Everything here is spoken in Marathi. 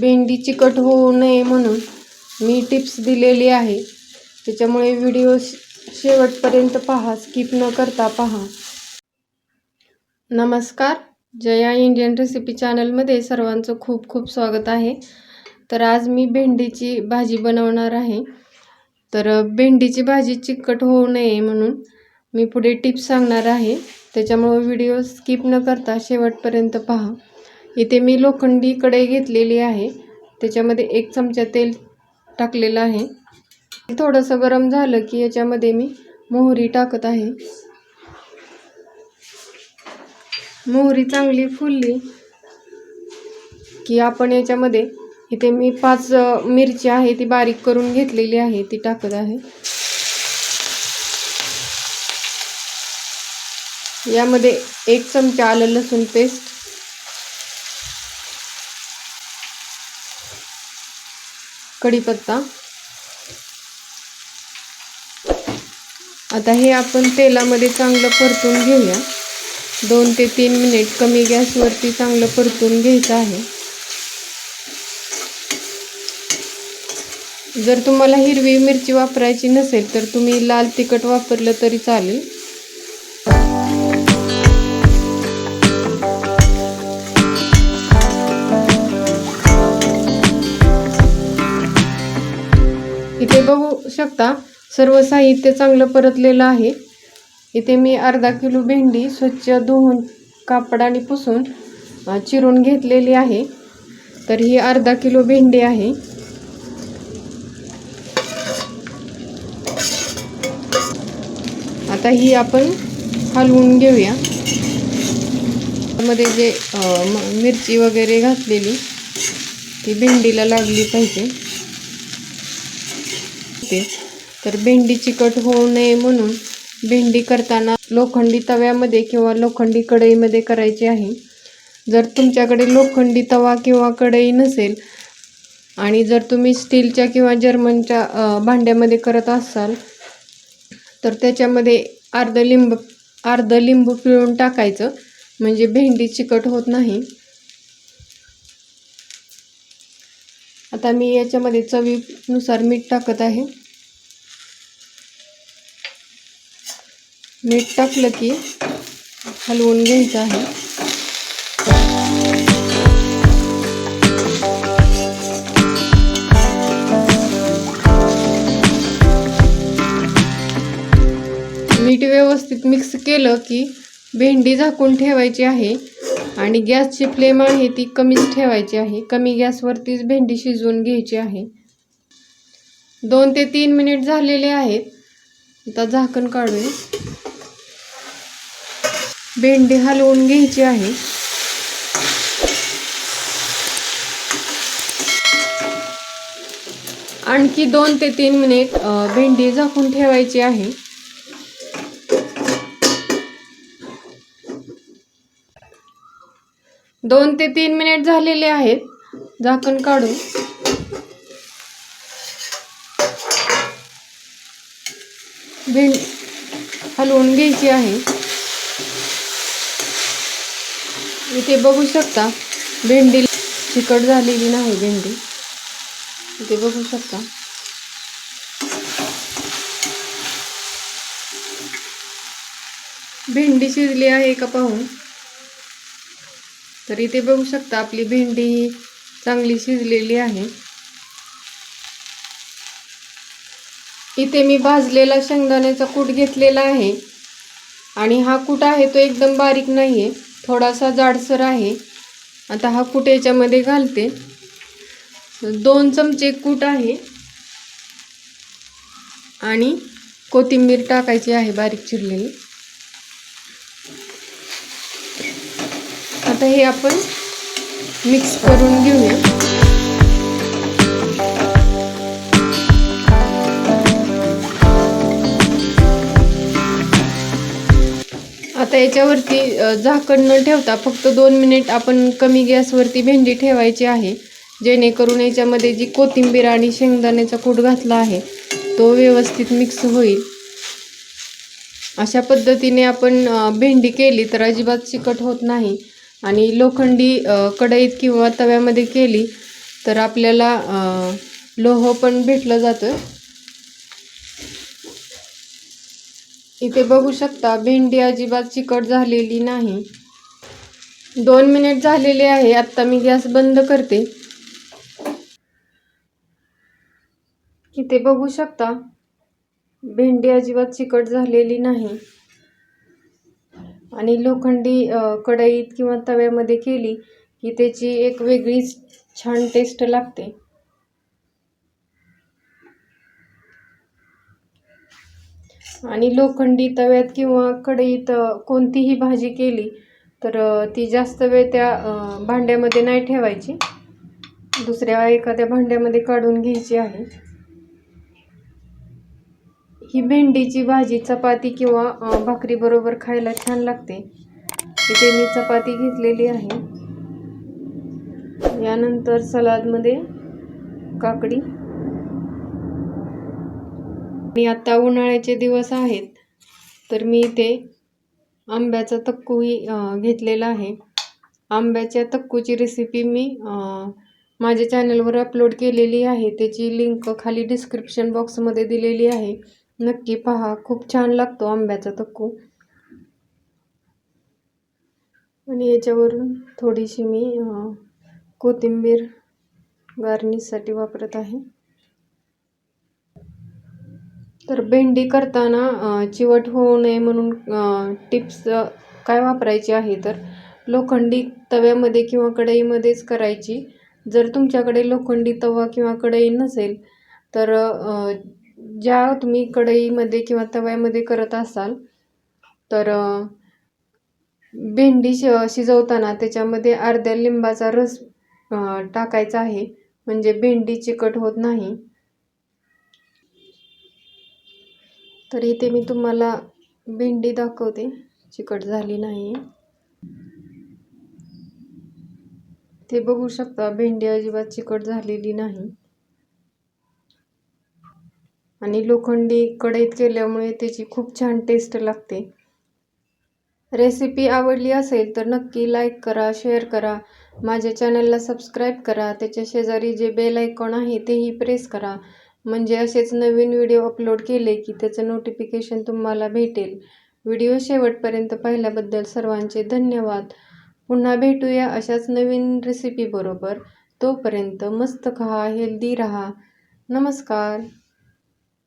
भेंडी चिकट होऊ नये म्हणून मी टिप्स दिलेली आहे. त्याच्यामुळे व्हिडिओ शेवटपर्यंत पहा स्किप न करता पहा. नमस्कार. जया इंडियन रेसिपी चॅनलमध्ये सर्वांचं खूप खूप स्वागत आहे. तर आज मी भेंडीची भाजी बनवणार आहे. तर भेंडीची भाजी चिकट होऊ नये म्हणून मी पुढे टिप्स सांगणार आहे. त्याच्यामुळे व्हिडिओ स्किप न करता शेवटपर्यंत पहा. इथे मी लोखंडी कढई घेतलेली आहे. त्याच्यामध्ये एक चमचा तेल टाकलेलं आहे. थोडंसं गरम झालं की याच्यामध्ये मी मोहरी टाकत आहे. मोहरी चांगली फुलली की आपण याच्यामध्ये इथे मी पाच मिरची आहे ती बारीक करून घेतलेली आहे ती टाकत आहे. यामध्ये एक चमचा आलं लसूण पेस्ट कढीपत्ता. आता हे आपण तेलामध्ये चांगलं परतून घेऊया. दोन ते तीन मिनिट कमी गॅसवरती चांगलं परतून घ्यायचं आहे. जर तुम्हाला हिरवी मिरची वापरायची नसेल तर तुम्ही लाल तिखट वापरलं तरी चालेल. इथे बघू शकता सर्व साहित्य चांगलं परतलेलं आहे. इथे मी अर्धा किलो भेंडी स्वच्छ धुवून कापडाने पुसून चिरून घेतलेली आहे. तर ही अर्धा किलो भेंडी आहे. आता ही आपण हलवून घेऊया. मध्ये जे मिरची वगैरे घातलेली ती भेंडीला लागली पाहिजे. शकते. तर भेंडी चिकट होऊ नये म्हणून भेंडी करताना लोखंडी तव्यामध्ये किंवा लोखंडी कढईमध्ये करायची आहे. जर तुमच्याकडे लोखंडी तवा किंवा कढई नसेल आणि जर तुम्ही स्टीलच्या किंवा जर्मनच्या भांड्यामध्ये करत असाल तर त्याच्यामध्ये अर्ध लिंब अर्ध लिंबू पिळून टाकायचं. म्हणजे भेंडी चिकट होत नाही. आता मी याच्यामध्ये चवीनुसार मीठ टाकत आहे. मीठ टाकलं की हलवून घ्यायचं आहे. मीठ व्यवस्थित मिक्स केलं की भेंडी झाकून ठेवायची आहे. आणि गॅसची फ्लेम आहे ती कमीच ठेवायची आहे. कमी गॅसवरतीच भेंडी शिजवून घ्यायची आहे. दोन ते तीन मिनिट झालेले आहेत. आता झाकण काढूया. भेंडी हलवून घ्यायची आहे. आणखी दोन ते तीन मिनिट भेंडी झाकून ठेवायची आहे. दोन ते तीन मिनिट झालेले आहेत. झाकण काढून. भेंड हलवून घ्यायची आहे. इथे बघू शकता भेंडी चिकट झालेली नाही भेंडी. इथे बघू शकता. भेंडी शिजली आहे का पाहून? तर इथे बघू शकता आपली भेंडी ही चांगली शिजलेली आहे. इथे मी भाजलेला शेंगदाण्याचा कूट घेतलेला आहे. आणि हा कूट आहे तो एकदम बारीक नाही आहे थोडासा जाडसर आहे. आता हा कूट याच्यामध्ये घालते. दोन चमचे कूट आहे. आणि कोथिंबीर टाकायची आहे बारीक चिरलेली. आता हे आपण मिक्स करून घेऊया. आता याच्यावरती झाकण न ठेवता फक्त दोन मिनिट आपण कमी गॅसवरती भेंडी ठेवायची आहे. जेणेकरून याच्यामध्ये जी कोथिंबीर आणि शेंगदाण्याचा कूट घातला आहे तो व्यवस्थित मिक्स होईल. अशा पद्धतीने आपण भेंडी केली तर अजिबात चिकट होत नाही. आणि लोखंडी कढईत किंवा तव्यामध्ये केली तर आपल्याला लोह पण भेटलं जातं. इथे बघू शकता भेंडी अजिबात चिकट झालेली नाही. दोन मिनिट झालेले आहे आत्ता मी गॅस बंद करते. इथे बघू शकता भेंडी अजिबात चिकट झालेली नाही. आणि लोखंडी कढईत किंवा तव्यामध्ये केली की त्याची एक वेगळीच छान टेस्ट लागते. आणि लोखंडी तव्यात किंवा कढईत कोणतीही भाजी केली तर ती जास्त वेळ त्या भांड्यामध्ये नाही ठेवायची. दुसऱ्या एखाद्या भांड्यामध्ये काढून घ्यायची आहे. ही भेंडीची भाजी चपाती किंवा भाकरीबरोबर खायला छान लागते. इथे मी चपाती घेतलेली आहे. यानंतर सलादमध्ये काकडी. आणि आत्ता उन्हाळ्याचे दिवस आहेत तर मी इथे आंब्याचा तक्कूही घेतलेला आहे. आंब्याच्या तक्कूची रेसिपी मी माझ्या चॅनलवर अपलोड केलेली आहे. त्याची लिंक खाली डिस्क्रिप्शन बॉक्समध्ये दिलेली आहे. नक्की पहा. खूप छान लागतो आंब्याचा तक्कू. आणि याच्यावरून थोडीशी मी कोथिंबीर गार्निशसाठी वापरत आहे. तर भेंडी करताना चिवट होऊ नये म्हणून टिप्स काय वापरायची आहे तर लोखंडी तव्यामध्ये किंवा कढईमध्येच करायची. जर तुमच्याकडे लोखंडी तवा किंवा कढई नसेल तर ज्या तुम्ही कढईमध्ये किंवा तव्यामध्ये करत असाल तर भेंडी श शिजवताना त्याच्यामध्ये अर्ध्या लिंबाचा रस टाकायचा आहे. म्हणजे भेंडी चिकट होत नाही. तर इथे मी तुम्हाला भेंडी दाखवते. चिकट झाली नाही. ते बघू शकता भेंडी अजिबात चिकट झालेली नाही. आणि लोखंडी कढईत केल्यामुळे त्याची खूप छान टेस्ट लागते. रेसिपी आवडली असेल तर नक्की लाईक करा शेअर करा. माझ्या चॅनलला सबस्क्राईब करा. त्याच्या शेजारी जे बेल आयकॉन आहे तेही प्रेस करा. म्हणजे असेच नवीन व्हिडिओ अपलोड केले की त्याचं नोटिफिकेशन तुम्हाला भेटेल. व्हिडिओ शेवटपर्यंत पाहिल्याबद्दल सर्वांचे धन्यवाद. पुन्हा भेटूया अशाच नवीन रेसिपीबरोबर तोपर्यंत मस्त खा हेल्दी रहा. नमस्कार.